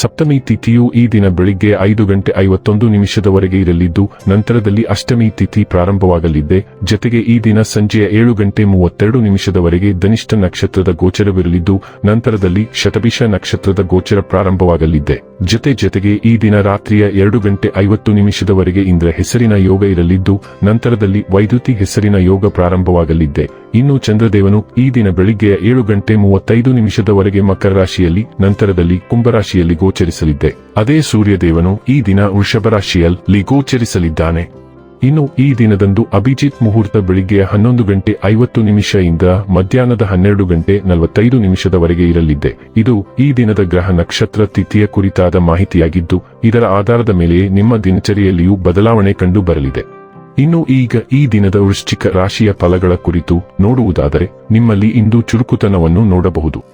ಸಪ್ತಮಿ ತಿಥಿಯು ಈ ದಿನ ಬೆಳಿಗ್ಗೆ ಐದು ಗಂಟೆ ಐವತ್ತೊಂದು ನಿಮಿಷದವರೆಗೆ ಇರಲಿದ್ದು, ನಂತರದಲ್ಲಿ ಅಷ್ಟಮಿ ತಿಥಿ ಪ್ರಾರಂಭವಾಗಲಿದೆ. ಜತೆಗೆ ಈ ದಿನ ಸಂಜೆಯ ಏಳು ಗಂಟೆ ಮೂವತ್ತೆರಡು ನಿಮಿಷದವರೆಗೆ ಧನಿಷ್ಠ ನಕ್ಷತ್ರದ ಗೋಚರವಿರಲಿದ್ದು, ನಂತರದಲ್ಲಿ ಶತಭಿಷ ನಕ್ಷತ್ರದ ಗೋಚರ ಪ್ರಾರಂಭವಾಗಲಿದೆ. ಜೊತೆ ಜೊತೆಗೆ ಈ ದಿನ ರಾತ್ರಿಯ ಎರಡು ಗಂಟೆ ಐವತ್ತು ನಿಮಿಷದವರೆಗೆ ಇಂದ್ರ ಹೆಸರಿನ ಯೋಗ ಇರಲಿದ್ದು, ನಂತರದಲ್ಲಿ ವೈದ್ಯುತಿ ಹೆಸರಿನ ಯೋಗ ಪ್ರಾರಂಭವಾಗಲಿದೆ ಇನ್ನು ಚಂದ್ರದೇವನು ಈ ದಿನ ಬೆಳಿಗ್ಗೆಯ ಏಳು ಗಂಟೆ ಮೂವತ್ತೈದು ನಿಮಿಷದವರೆಗೆ ಮಕರ ರಾಶಿಯಲ್ಲಿ, ನಂತರದಲ್ಲಿ ಕುಂಭರಾಶಿಯಲ್ಲಿ ಗೋಚರಿಸಲಿದ್ದೆ. ಅದೇ ಸೂರ್ಯದೇವನು ಈ ದಿನ ವೃಷಭ ರಾಶಿಯಲ್ಲಿ ಗೋಚರಿಸಲಿದ್ದಾನೆ. ಇನ್ನು ಈ ದಿನದಂದು ಅಭಿಜಿತ್ ಮುಹೂರ್ತ ಬೆಳಿಗ್ಗೆ ಹನ್ನೊಂದು ಗಂಟೆ ಐವತ್ತು ನಿಮಿಷದಿಂದ ಮಧ್ಯಾಹ್ನದ ಹನ್ನೆರಡು ಗಂಟೆ ನಲವತ್ತೈದು ನಿಮಿಷದವರೆಗೆ ಇರಲಿದೆ. ಇದು ಈ ದಿನದ ಗ್ರಹ ನಕ್ಷತ್ರ ತಿಥಿಯ ಕುರಿತಾದ ಮಾಹಿತಿಯಾಗಿದ್ದು, ಇದರ ಆಧಾರದ ಮೇಲೆ ನಿಮ್ಮ ದಿನಚರಿಯಲ್ಲಿಯೂ ಬದಲಾವಣೆ ಕಂಡು ಬರಲಿದೆ ಇನ್ನು ಈಗ ಈ ದಿನದ ವೃಶ್ಚಿಕ ರಾಶಿಯ ಫಲಗಳ ಕುರಿತು ನೋಡುವುದಾದರೆ, ನಿಮ್ಮಲ್ಲಿ ಇಂದು ಚುರುಕುತನವನ್ನು ನೋಡಬಹುದು.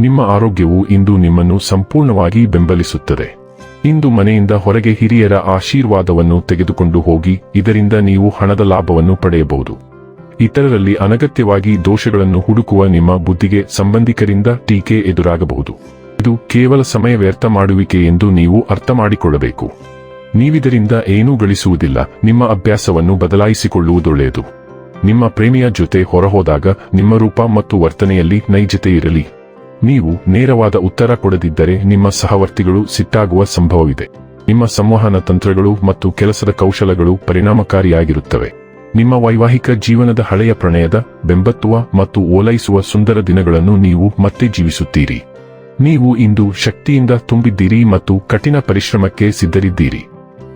ನಿಮ್ಮ ಆರೋಗ್ಯವು ಇಂದು ನಿಮ್ಮನ್ನು ಸಂಪೂರ್ಣವಾಗಿ ಬೆಂಬಲಿಸುತ್ತದೆ. ಇಂದು ಮನೆಯಿಂದ ಹೊರಗೆ ಹಿರಿಯರ ಆಶೀರ್ವಾದವನ್ನು ತೆಗೆದುಕೊಂಡು ಹೋಗಿ, ಇದರಿಂದ ನೀವು ಹಣದ ಲಾಭವನ್ನು ಪಡೆಯಬಹುದು. ಇತರರಲ್ಲಿ ಅನಗತ್ಯವಾಗಿ ದೋಷಗಳನ್ನು ಹುಡುಕುವ ನಿಮ್ಮ ಬುದ್ಧಿಗೆ ಸಂಬಂಧಿಕರಿಂದ ಟೀಕೆ ಎದುರಾಗಬಹುದು. ಇದು ಕೇವಲ ಸಮಯ ವ್ಯರ್ಥ ಮಾಡುವಿಕೆ ಎಂದು ನೀವು ಅರ್ಥ ಮಾಡಿಕೊಳ್ಳಬೇಕು ನೀವಿದರಿಂದ ಏನೂ ಗಳಿಸುವುದಿಲ್ಲ, ನಿಮ್ಮ ಅಭ್ಯಾಸವನ್ನು ಬದಲಾಯಿಸಿಕೊಳ್ಳುವುದೊಳ್ಳೆಯದು. ನಿಮ್ಮ ಪ್ರೇಮಿಯ ಜೊತೆ ಹೊರಹೋದಾಗ ನಿಮ್ಮ ರೂಪ ಮತ್ತು ವರ್ತನೆಯಲ್ಲಿ ನೈಜತೆ ಇರಲಿ. ನೀವು ನೇರವಾದ ಉತ್ತರ ಕೊಡದಿದ್ದರೆ ನಿಮ್ಮ ಸಹವರ್ತಿಗಳು ಸಿಟ್ಟಾಗುವ ಸಂಭವವಿದೆ. ನಿಮ್ಮ ಸಂವಹನ ತಂತ್ರಗಳು ಮತ್ತು ಕೆಲಸದ ಕೌಶಲಗಳು ಪರಿಣಾಮಕಾರಿಯಾಗಿರುತ್ತವೆ. ನಿಮ್ಮ ವೈವಾಹಿಕ ಜೀವನದ ಹಳೆಯ ಪ್ರಣಯದ, ಬೆಂಬತ್ತುವ ಮತ್ತು ಓಲೈಸುವ ಸುಂದರ ದಿನಗಳನ್ನು ನೀವು ಮತ್ತೆ ಜೀವಿಸುತ್ತೀರಿ. ನೀವು ಇಂದು ಶಕ್ತಿಯಿಂದ ತುಂಬಿದ್ದೀರಿ ಮತ್ತು ಕಠಿಣ ಪರಿಶ್ರಮಕ್ಕೆ ಸಿದ್ಧರಿದ್ದೀರಿ.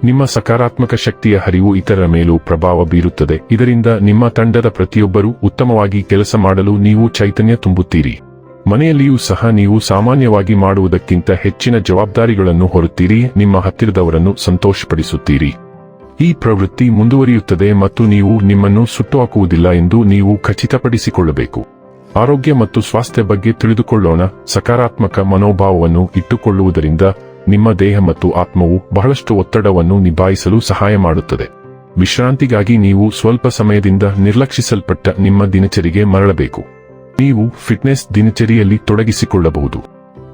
ನಿಮ್ಮ ಸಕಾರಾತ್ಮಕ ಶಕ್ತಿಯ ಹರಿವು ಇತರರ ಮೇಲೂ ಪ್ರಭಾವ ಬೀರುತ್ತದೆ. ಇದರಿಂದ ನಿಮ್ಮ ತಂಡದ ಪ್ರತಿಯೊಬ್ಬರೂ ಉತ್ತಮವಾಗಿ ಕೆಲಸ ಮಾಡಲು ನೀವು ಚೈತನ್ಯ ತುಂಬುತ್ತೀರಿ. ಮನೆಯಲ್ಲಿಯೂ ಸಹ ನೀವು ಸಾಮಾನ್ಯವಾಗಿ ಮಾಡುವುದಕ್ಕಿಂತ ಹೆಚ್ಚಿನ ಜವಾಬ್ದಾರಿಗಳನ್ನು ಹೊರುತ್ತೀರಿ, ನಿಮ್ಮ ಹತ್ತಿರದವರನ್ನು ಸಂತೋಷಪಡಿಸುತ್ತೀರಿ. ಈ ಪ್ರವೃತ್ತಿ ಮುಂದುವರಿಯುತ್ತದೆ ಮತ್ತು ನೀವು ನಿಮ್ಮನ್ನು ಸುಟ್ಟುಹಾಕುವುದಿಲ್ಲ ಎಂದು ನೀವು ಖಚಿತಪಡಿಸಿಕೊಳ್ಳಬೇಕು. ಆರೋಗ್ಯ ಮತ್ತು ಸ್ವಾಸ್ಥ್ಯ ಬಗ್ಗೆ ತಿಳಿದುಕೊಳ್ಳೋಣ, ಸಕಾರಾತ್ಮಕ ಮನೋಭಾವವನ್ನು ಇಟ್ಟುಕೊಳ್ಳುವುದರಿಂದ ನಿಮ್ಮ ದೇಹ ಮತ್ತು ಆತ್ಮವು ಬಹಳಷ್ಟು ಒತ್ತಡವನ್ನು ನಿಭಾಯಿಸಲು ಸಹಾಯ ಮಾಡುತ್ತದೆ. ವಿಶ್ರಾಂತಿಗಾಗಿ ನೀವು ಸ್ವಲ್ಪ ಸಮಯದಿಂದ ನಿರ್ಲಕ್ಷಿಸಲ್ಪಟ್ಟ ನಿಮ್ಮ ದಿನಚರಿಗೆ ಮರಳಬೇಕು. ನೀವು ಫಿಟ್ನೆಸ್ ದಿನಚರಿಯಲ್ಲಿ ತೊಡಗಿಸಿಕೊಳ್ಳಬಹುದು.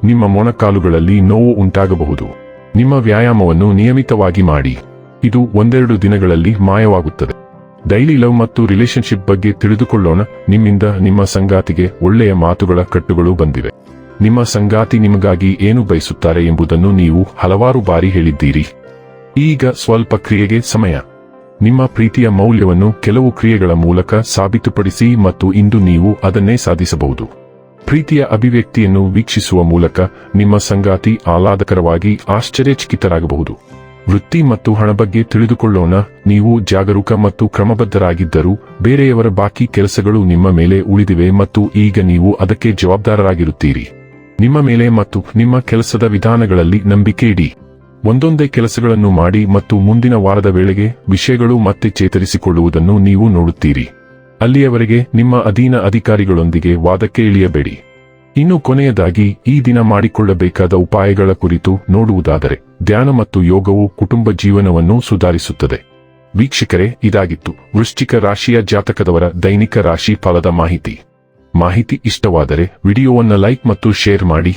ನಿಮ್ಮ ಮೊಣಕಾಲುಗಳಲ್ಲಿ ನೋವು ಉಂಟಾಗಬಹುದು. ನಿಮ್ಮ ವ್ಯಾಯಾಮವನ್ನು ನಿಯಮಿತವಾಗಿ ಮಾಡಿ. ಇದು ಒಂದೆರಡು ದಿನಗಳಲ್ಲಿ ಮಾಯವಾಗುತ್ತದೆ. ಡೈಲಿ ಲವ್ ಮತ್ತು ರಿಲೇಶನ್ಶಿಪ್ ಬಗ್ಗೆ ತಿಳಿದುಕೊಳ್ಳೋಣ. ನಿಮ್ಮಿಂದ ನಿಮ್ಮ ಸಂಗಾತಿಗೆ ಒಳ್ಳೆಯ ಮಾತುಗಳ ಕಟ್ಟುಗಳು ಬಂದಿವೆ. ನಿಮ್ಮ ಸಂಗಾತಿ ನಿಮಗಾಗಿ ಏನು ಬಯಸುತ್ತಾರೆ ಎಂಬುದನ್ನು ನೀವು ಹಲವಾರು ಬಾರಿ ಹೇಳಿದ್ದೀರಿ. ಈಗ ಸ್ವಲ್ಪ ಕ್ರಿಯೆಗೆ ಸಮಯ. ನಿಮ್ಮ ಪ್ರೀತಿಯ ಮೌಲ್ಯವನ್ನು ಕೆಲವು ಕ್ರಿಯೆಗಳ ಮೂಲಕ ಸಾಬೀತುಪಡಿಸಿ ಮತ್ತು ಇಂದು ನೀವು ಅದನ್ನೇ ಸಾಧಿಸಬಹುದು. ಪ್ರೀತಿಯ ಅಭಿವ್ಯಕ್ತಿಯನ್ನು ವೀಕ್ಷಿಸುವ ಮೂಲಕ ನಿಮ್ಮ ಸಂಗಾತಿ ಆಹ್ಲಾದಕರವಾಗಿ ಆಶ್ಚರ್ಯಚಕಿತರಾಗಬಹುದು. ವೃತ್ತಿ ಮತ್ತು ಹಣ ಬಗ್ಗೆ ತಿಳಿದುಕೊಳ್ಳೋಣ, ನೀವು ಜಾಗರೂಕ ಮತ್ತು ಕ್ರಮಬದ್ಧರಾಗಿದ್ದರೂ ಬೇರೆಯವರ ಬಾಕಿ ಕೆಲಸಗಳು ನಿಮ್ಮ ಮೇಲೆ ಉಳಿದಿವೆ ಮತ್ತು ಈಗ ನೀವು ಅದಕ್ಕೆ ಜವಾಬ್ದಾರರಾಗಿರುತ್ತೀರಿ. ನಿಮ್ಮ ಮೇಲೆ ಮತ್ತು ನಿಮ್ಮ ಕೆಲಸದ ವಿಧಾನಗಳಲ್ಲಿ ನಂಬಿಕೆ ಇಡಿ. ಒಂದೊಂದೇ ಕೆಲಸಗಳನ್ನು ಮಾಡಿ ಮತ್ತು ಮುಂದಿನ ವಾರದ ವೇಳೆಗೆ ವಿಷಯಗಳು ಮತ್ತೆ ಚೇತರಿಸಿಕೊಳ್ಳುವುದನ್ನು ನೀವು ನೋಡುತ್ತೀರಿ. ಅಲ್ಲಿಯವರೆಗೆ ನಿಮ್ಮ ಅಧೀನ ಅಧಿಕಾರಿಗಳೊಂದಿಗೆ ವಾದಕ್ಕೆ ಇಳಿಯಬೇಡಿ. ಇನ್ನು ಕೊನೆಯದಾಗಿ, ಈ ದಿನ ಮಾಡಿಕೊಳ್ಳಬೇಕಾದ ಉಪಾಯಗಳ ಕುರಿತು ನೋಡುವುದಾದರೆ, ಧ್ಯಾನ ಮತ್ತು ಯೋಗವು ಕುಟುಂಬ ಜೀವನವನ್ನು ಸುಧಾರಿಸುತ್ತದೆ. ವೀಕ್ಷಕರೇ, ಇದಾಗಿತ್ತು. ವೃಶ್ಚಿಕ ರಾಶಿಯ ಜಾತಕದವರ ದೈನಿಕ ರಾಶಿ ಫಲದ ಮಾಹಿತಿ. ಮಾಹಿತಿ ಇಷ್ಟವಾದರೆ, ವಿಡಿಯೋವನ್ನು ಲೈಕ್ ಮತ್ತು ಶೇರ್ ಮಾಡಿ.